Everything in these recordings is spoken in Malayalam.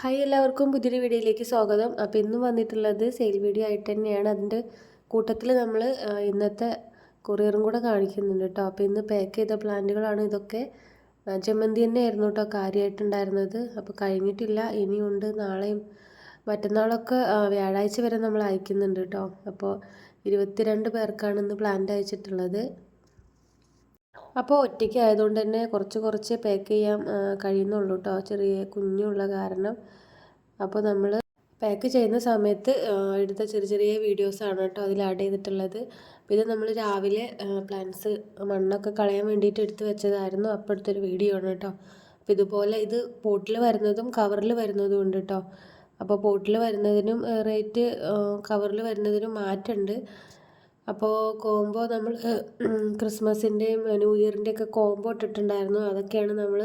ഹായ് എല്ലാവർക്കും പുതിയൊരു വീഡിയോയിലേക്ക് സ്വാഗതം. അപ്പോൾ ഇന്ന് വന്നിട്ടുള്ളത് സെയിൽ വീഡിയോ ആയിട്ട് തന്നെയാണ്. അതിന്റെ കൂട്ടത്തിൽ നമ്മൾ ഇന്നത്തെ കൊറിയറും കൂടെ കാണിക്കുന്നുണ്ട് കേട്ടോ അപ്പോൾ ഇന്ന് പാക്ക് ചെയ്ത പ്ലാന്റുകളാണ് ഇതൊക്കെ. ജമന്തി തന്നെ തന്നെയായിരുന്നു കേട്ടോ കാര്യമായിട്ടുണ്ടായിരുന്നത് അപ്പോൾ കഴിഞ്ഞിട്ടില്ല ഇനിയുണ്ട്. നാളെയും മറ്റന്നാളൊക്കെ വ്യാഴാഴ്ച വരെ നമ്മൾ അയക്കുന്നുണ്ട് കേട്ടോ അപ്പോൾ ഇരുപത്തിരണ്ട് പേർക്കാണ് ഇന്ന് പ്ലാന്റ് അയച്ചിട്ടുള്ളത്. അപ്പോൾ ഒറ്റയ്ക്ക് ആയതുകൊണ്ട് തന്നെ കുറച്ച് കുറച്ച് പാക്ക് ചെയ്യാൻ കഴിയുന്നുള്ളൂ കേട്ടോ ചെറിയ കുഞ്ഞുള്ള കാരണം. അപ്പോൾ നമ്മൾ പാക്ക് ചെയ്യുന്ന സമയത്ത് എടുത്ത ചെറിയ ചെറിയ വീഡിയോസാണ് കേട്ടോ അതിൽ ആഡ് ചെയ്തിട്ടുള്ളത്. പിന്നെ നമ്മൾ രാവിലെ പ്ലാന്റ്സ് മണ്ണൊക്കെ കളയാൻ വേണ്ടിയിട്ട് എടുത്ത് വെച്ചതായിരുന്നു. അപ്പോൾ എടുത്തൊരു വീഡിയോ ആണ് കേട്ടോ അപ്പോൾ ഇതുപോലെ ഇത് പോട്ടിൽ വരുന്നതും കവറിൽ വരുന്നതും ഉണ്ട് കേട്ടോ അപ്പോൾ പോട്ടിൽ വരുന്നതിനും റേറ്റ് കവറിൽ വരുന്നതിനും മാറ്റമുണ്ട് അപ്പോൾ കോംബോ നമ്മൾ ക്രിസ്മസിന്റെയും ന്യൂ ഇയറിന്റെ ഒക്കെ കോംബോ ഇട്ടിട്ടുണ്ടായിരുന്നു. അതൊക്കെയാണ് നമ്മൾ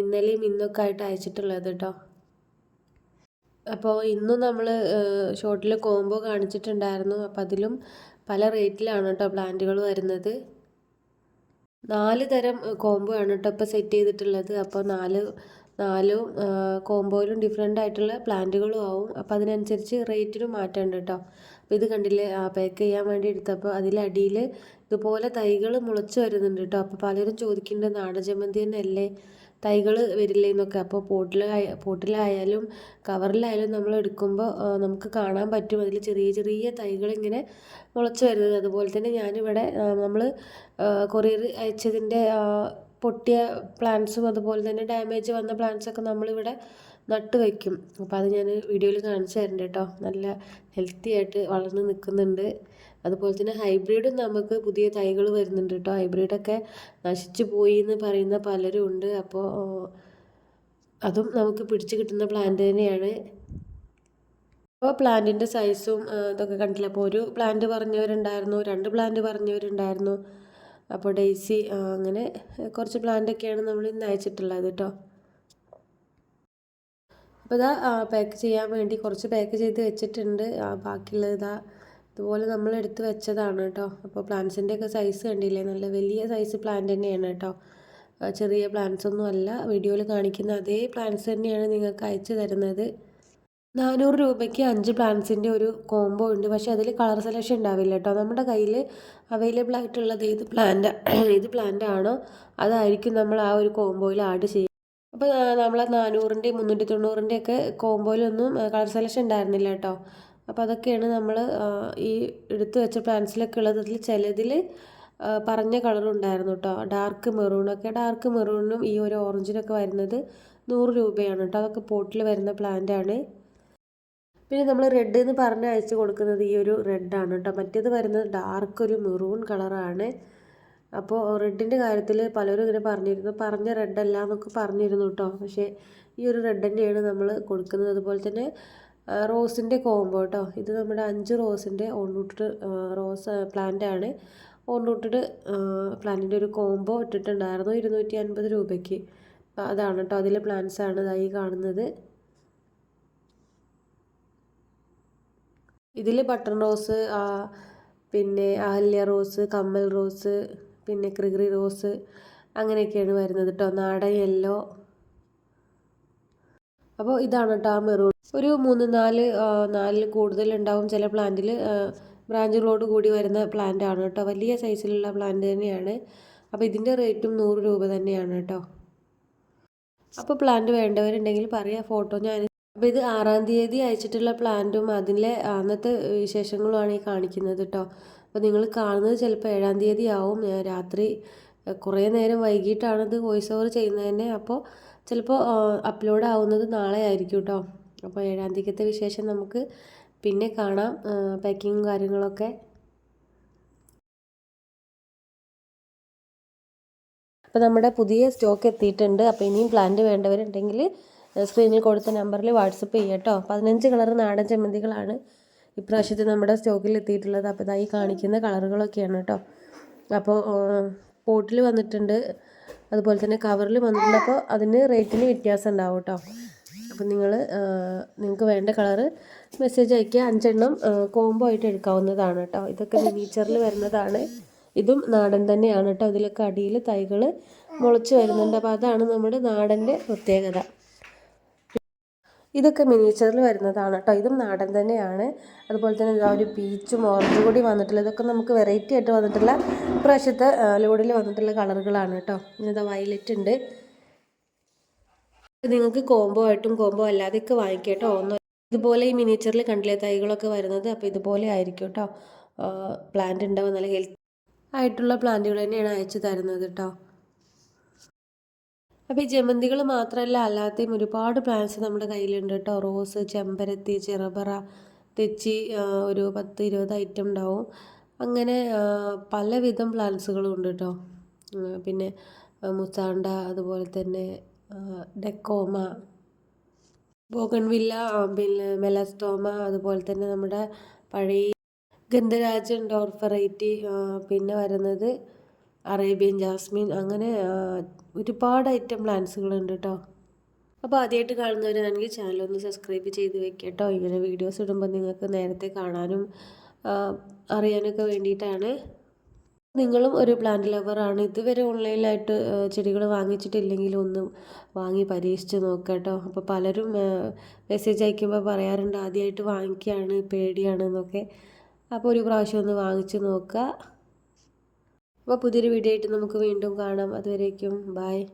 ഇന്നലെയും ഇന്നൊക്കെ ആയിട്ട് അയച്ചിട്ടുള്ളത് കേട്ടോ അപ്പോൾ ഇന്നും നമ്മൾ ഷോർട്ടിൽ കോംബോ കാണിച്ചിട്ടുണ്ടായിരുന്നു. അപ്പോൾ അതിലും പല റേറ്റിലാണ് കേട്ടോ പ്ലാന്റുകൾ വരുന്നത്. നാല് തരം കോംബോ ആണ് കേട്ടോ ഇപ്പോൾ സെറ്റ് ചെയ്തിട്ടുള്ളത്. അപ്പോൾ നാല് നാലും കോംബോയിലും ഡിഫറെന്റ് ആയിട്ടുള്ള പ്ലാന്റുകളും ആവും. അപ്പോൾ അതിനനുസരിച്ച് റേറ്റിനും മാറ്റമുണ്ട് കേട്ടോ അപ്പോൾ ഇത് കണ്ടില്ലേ? പാക്ക് ചെയ്യാൻ വേണ്ടി എടുത്തപ്പോൾ അതിലടിയിൽ ഇതുപോലെ തൈകൾ മുളച്ച് വരുന്നുണ്ട് കേട്ടോ അപ്പോൾ പലരും ചോദിക്കുന്നുണ്ട് നാടൻ ജമന്തി തന്നെ അല്ലേ തൈകൾ വരില്ലേ എന്നൊക്കെ. അപ്പോൾ പോട്ടിൽ പോട്ടിലായാലും കവറിലായാലും നമ്മൾ എടുക്കുമ്പോൾ നമുക്ക് കാണാൻ പറ്റും. അതിൽ ചെറിയ ചെറിയ തൈകൾ ഇങ്ങനെ മുളച്ച് വരുന്നത്. അതുപോലെ തന്നെ ഞാനിവിടെ നമ്മൾ കൊറിയർ അയച്ചതിന്റെ പൊട്ടിയ പ്ലാന്റ്സും അതുപോലെ തന്നെ ഡാമേജ് വന്ന പ്ലാന്റ്സൊക്കെ നമ്മളിവിടെ നട്ട് വയ്ക്കും. അപ്പോൾ അത് ഞാൻ വീഡിയോയിൽ കാണിച്ചു തരണ്ട് കേട്ടോ. നല്ല ഹെൽത്തി ആയിട്ട് വളർന്ന് നിൽക്കുന്നുണ്ട് അതുപോലെ തന്നെ ഹൈബ്രിഡും നമുക്ക് പുതിയ തൈകൾ വരുന്നുണ്ട് കേട്ടോ. ഹൈബ്രിഡൊക്കെ നശിച്ചു പോയി എന്ന് പറയുന്ന പലരും ഉണ്ട്. അപ്പോൾ അതും നമുക്ക് പിടിച്ച് കിട്ടുന്ന പ്ലാന്റ് തന്നെയാണ്. അപ്പോൾ പ്ലാന്റിന്റെ സൈസും ഇതൊക്കെ കണ്ടില്ല? അപ്പോൾ ഒരു പ്ലാന്റ് പറഞ്ഞവരുണ്ടായിരുന്നു രണ്ട് പ്ലാന്റ് പറഞ്ഞവരുണ്ടായിരുന്നു. അപ്പോൾ ഡെയ്സി അങ്ങനെ കുറച്ച് പ്ലാന്റൊക്കെയാണ് നമ്മൾ ഇന്ന് അയച്ചിട്ടുള്ളത് കേട്ടോ. അപ്പോൾ ഇതാ പാക്ക് ചെയ്യാൻ വേണ്ടി കുറച്ച് പാക്ക് ചെയ്ത് വെച്ചിട്ടുണ്ട്. ബാക്കിയുള്ളത് ഇതാ ഇതുപോലെ നമ്മൾ എടുത്ത് വെച്ചതാണ് കേട്ടോ. അപ്പോൾ പ്ലാന്റ്സിന്റെ ഒക്കെ സൈസ് കണ്ടില്ലേ? നല്ല വലിയ സൈസ് പ്ലാന്റ് തന്നെയാണ് കേട്ടോ. ചെറിയ പ്ലാന്റ്സ് ഒന്നും അല്ല. വീഡിയോയിൽ കാണിക്കുന്ന അതേ പ്ലാന്റ്സ് തന്നെയാണ് നിങ്ങൾക്ക് അയച്ചു തരുന്നത്. നാനൂറ് രൂപയ്ക്ക് അഞ്ച് പ്ലാന്റ്സിന്റെ ഒരു കോംബോ ഉണ്ട്. പക്ഷേ അതിൽ കളർ സെലക്ഷൻ ഉണ്ടാവില്ല കേട്ടോ. നമ്മുടെ കയ്യിൽ അവൈലബിൾ ആയിട്ടുള്ളത് ഏത് പ്ലാന്റ് ഏത് പ്ലാന്റ് ആണോ അതായിരിക്കും നമ്മൾ ആ ഒരു കോംബോയിൽ ആഡ് ചെയ്യുക. അപ്പോൾ നമ്മൾ നാനൂറിന്റെയും മുന്നൂറ്റി തൊണ്ണൂറിന്റെ ഒക്കെ കോമ്പോയിലൊന്നും കളർ സെലക്ഷൻ ഉണ്ടായിരുന്നില്ല കേട്ടോ. അപ്പോൾ അതൊക്കെയാണ് നമ്മൾ ഈ എടുത്തു വെച്ച പ്ലാന്റ്സിലൊക്കെ ഉള്ളത്. അതിൽ ചിലതിൽ പറഞ്ഞ കളറും ഉണ്ടായിരുന്നു കേട്ടോ. ഡാർക്ക് മെറൂണൊക്കെ ഡാർക്ക് മെറൂണും ഈ ഒരു ഓറഞ്ചിനൊക്കെ വരുന്നത് നൂറ് രൂപയാണ് കേട്ടോ. അതൊക്കെ പോട്ടിൽ വരുന്ന പ്ലാന്റ് ആണ്. പിന്നെ നമ്മൾ റെഡ് എന്ന് പറഞ്ഞ് അയച്ചു കൊടുക്കുന്നത് ഈ ഒരു റെഡാണ് കേട്ടോ. മറ്റേത് വരുന്നത് ഡാർക്ക് ഒരു മെറൂൺ കളറാണ്. അപ്പോൾ റെഡിന്റെ കാര്യത്തിൽ പലരും ഇങ്ങനെ പറഞ്ഞിരുന്നു. പറഞ്ഞ റെഡ് അല്ല എന്നൊക്കെ പറഞ്ഞിരുന്നു കേട്ടോ പക്ഷേ ഈ ഒരു റെഡ് തന്നെയാണ് നമ്മൾ കൊടുക്കുന്നത്. അതുപോലെ തന്നെ റോസിന്റെ കോംബോ കേട്ടോ ഇത് നമ്മുടെ അഞ്ച് റോസിന്റെ ഓൺറൂട്ടഡ് റോസ് പ്ലാന്റ് ആണ്. ഓൺ റൂട്ടഡ് പ്ലാന്റിന്റെ ഒരു കോംബോ ഇട്ടിട്ടുണ്ടായിരുന്നു. ഇരുന്നൂറ്റി അൻപത് രൂപയ്ക്ക് അതാണ് കേട്ടോ അതിലെ പ്ലാന്റ്സ് ആണ് ഇതായി കാണുന്നത്. ഇതിൽ ബട്ടൺ റോസ് പിന്നെ അഹല്യ റോസ് കമ്മൽ റോസ് പിന്നെ ക്രിഗ്രി റോസ് അങ്ങനെയൊക്കെയാണ് വരുന്നത് കേട്ടോ നാടൻ യെല്ലോ. അപ്പോൾ ഇതാണ് കേട്ടോ ആ മെറൂൺ. ഒരു മൂന്ന് നാല് നാലിൽ കൂടുതൽ ഉണ്ടാവും ചില പ്ലാന്റിൽ ബ്രാഞ്ചുകളോട് കൂടി വരുന്ന പ്ലാന്റ് ആണ് കേട്ടോ വലിയ സൈസിലുള്ള പ്ലാന്റ് തന്നെയാണ്. അപ്പോൾ ഇതിന്റെ റേറ്റും നൂറ് രൂപ തന്നെയാണ് കേട്ടോ അപ്പോൾ പ്ലാന്റ് വേണ്ടവരുണ്ടെങ്കിൽ പറയാം ഫോട്ടോ ഞാൻ അപ്പോൾ ഇത് ആറാം തീയതി അയച്ചിട്ടുള്ള പ്ലാന്റും അതിലെ അന്നത്തെ വിശേഷങ്ങളുമാണ് ഈ കാണിക്കുന്നത് കേട്ടോ അപ്പോൾ നിങ്ങൾ കാണുന്നത് ചിലപ്പോൾ ഏഴാം തീയതി ആവും രാത്രി കുറേ നേരം വൈകിട്ടാണ് ഇത് വോയിസ് ഓവർ ചെയ്യുന്നത് അപ്പോൾ ചിലപ്പോൾ അപ്ലോഡ് ആവുന്നത് നാളെ ആയിരിക്കും കേട്ടോ അപ്പോൾ ഏഴാം തീയതിക്കത്തെ വിശേഷം നമുക്ക് പിന്നെ കാണാം. പാക്കിങ്ങും കാര്യങ്ങളൊക്കെ. അപ്പോൾ നമ്മുടെ പുതിയ സ്റ്റോക്ക് എത്തിയിട്ടുണ്ട്. അപ്പോൾ ഇനിയും പ്ലാന്റ് വേണ്ടവരുണ്ടെങ്കിൽ സ്ക്രീനിൽ കൊടുത്ത നമ്പറിൽ വാട്സപ്പ് ചെയ്യാം കേട്ടോ പതിനഞ്ച് കളർ നാടൻ ചമ്മന്തികളാണ്. ഇപ്രാവശ്യത്തെ നമ്മുടെ സ്റ്റോക്കിൽ എത്തിയിട്ടുള്ളത് അപ്പോൾ ഇതായി കാണിക്കുന്ന കളറുകളൊക്കെയാണ് കേട്ടോ. അപ്പോൾ പോട്ടിൽ വന്നിട്ടുണ്ട്. അതുപോലെ തന്നെ കവറിൽ വന്നിട്ടുണ്ട്. അപ്പോൾ അതിന് റേറ്റിന് വ്യത്യാസം ഉണ്ടാവും കേട്ടോ. അപ്പോൾ നിങ്ങൾ നിങ്ങൾക്ക് വേണ്ട കളറ് മെസ്സേജ് അയക്കുക. അഞ്ചെണ്ണം കോംബോ ആയിട്ട് എടുക്കാവുന്നതാണ് കേട്ടോ. ഇതൊക്കെ മിനിച്ചറിൽ വരുന്നതാണ്. ഇതും നാടൻ തന്നെയാണ് കേട്ടോ. ഇതിലൊക്കെ അടിയിൽ തൈകൾ മുളച്ച് വരുന്നുണ്ട്. അപ്പോൾ അതാണ് നമ്മുടെ നാടന്റെ പ്രത്യേകത. ഇതൊക്കെ മിനിയേച്ചറിൽ വരുന്നതാണ് കേട്ടോ ഇതും നാടൻ തന്നെയാണ്. അതുപോലെ തന്നെ ഇതാ ഒരു പീച്ചും ഓറഞ്ചും കൂടി വന്നിട്ടുള്ള ഇതൊക്കെ നമുക്ക് വെറൈറ്റി ആയിട്ട് വന്നിട്ടുള്ള പ്രാവശ്യത്തെ ലോഡിൽ വന്നിട്ടുള്ള കളറുകളാണ് കേട്ടോ ഇതാ വയലറ്റ് ഉണ്ട്. നിങ്ങൾക്ക് കോംബോ ആയിട്ടും കോംബോ അല്ലാതെയൊക്കെ വാങ്ങിക്കാം കേട്ടോ ഒന്നോ ഇതുപോലെ ഈ മിനിയേച്ചറിൽ കണ്ടിലെ തൈകളൊക്കെ വരുന്നത്? അപ്പോൾ ഇതുപോലെ ആയിരിക്കും കേട്ടോ പ്ലാന്റ് ഉണ്ടാവും നല്ല ഹെൽത്തി ആയിട്ടുള്ള പ്ലാന്റുകൾ തന്നെയാണ് അയച്ചു തരുന്നത് കേട്ടോ അപ്പോൾ ഈ ജമന്തികൾ മാത്രമല്ല അല്ലാത്തയും ഒരുപാട് പ്ലാന്റ്സ് നമ്മുടെ കയ്യിലുണ്ട് കേട്ടോ റോസ് ചെമ്പരത്തി ചെറുപറ തെച്ചി ഒരു പത്ത് ഇരുപത് ഐറ്റം ഉണ്ടാവും. അങ്ങനെ പലവിധം പ്ലാന്റ്സുകളും ഉണ്ട് കേട്ടോ പിന്നെ മുത്താണ്ട അതുപോലെ തന്നെ ഡെക്കോമ ബോഗൺവില്ല പിന്നെ മെലസ്റ്റോമ അതുപോലെ തന്നെ നമ്മുടെ പഴയ ഗന്ധരാജൻ ഡോർഫറൈറ്റി പിന്നെ വരുന്നത് അറേബ്യൻ ജാസ്മിൻ അങ്ങനെ ഒരുപാട് ഐറ്റം പ്ലാന്റ്സുകളുണ്ട് കേട്ടോ അപ്പോൾ ആദ്യമായിട്ട് കാണുന്നവരാണെങ്കിൽ ചാനലൊന്ന് സബ്സ്ക്രൈബ് ചെയ്ത് വെക്കുക കേട്ടോ ഇങ്ങനെ വീഡിയോസ് ഇടുമ്പോൾ നിങ്ങൾക്ക് നേരത്തെ കാണാനും അറിയാനൊക്കെ വേണ്ടിയിട്ടാണ്. നിങ്ങളും ഒരു പ്ലാന്റ് ലവറാണ് ഇതുവരെ ഓൺലൈനിലായിട്ട് ചെടികൾ വാങ്ങിച്ചിട്ടില്ലെങ്കിൽ ഒന്ന് വാങ്ങി പരീക്ഷിച്ച് നോക്കുക കേട്ടോ അപ്പോൾ പലരും മെസ്സേജ് അയക്കുമ്പോൾ പറയാറുണ്ട് ആദ്യമായിട്ട് വാങ്ങിക്കുകയാണ് പേടിയാണ് എന്നൊക്കെ. അപ്പോൾ ഒരു പ്രാവശ്യം ഒന്ന് വാങ്ങിച്ച് നോക്കുക അപ്പോൾ പുതിയൊരു വീഡിയോ ആയിട്ട് നമുക്ക് വീണ്ടും കാണാം. അതുവരേക്കും ബായ്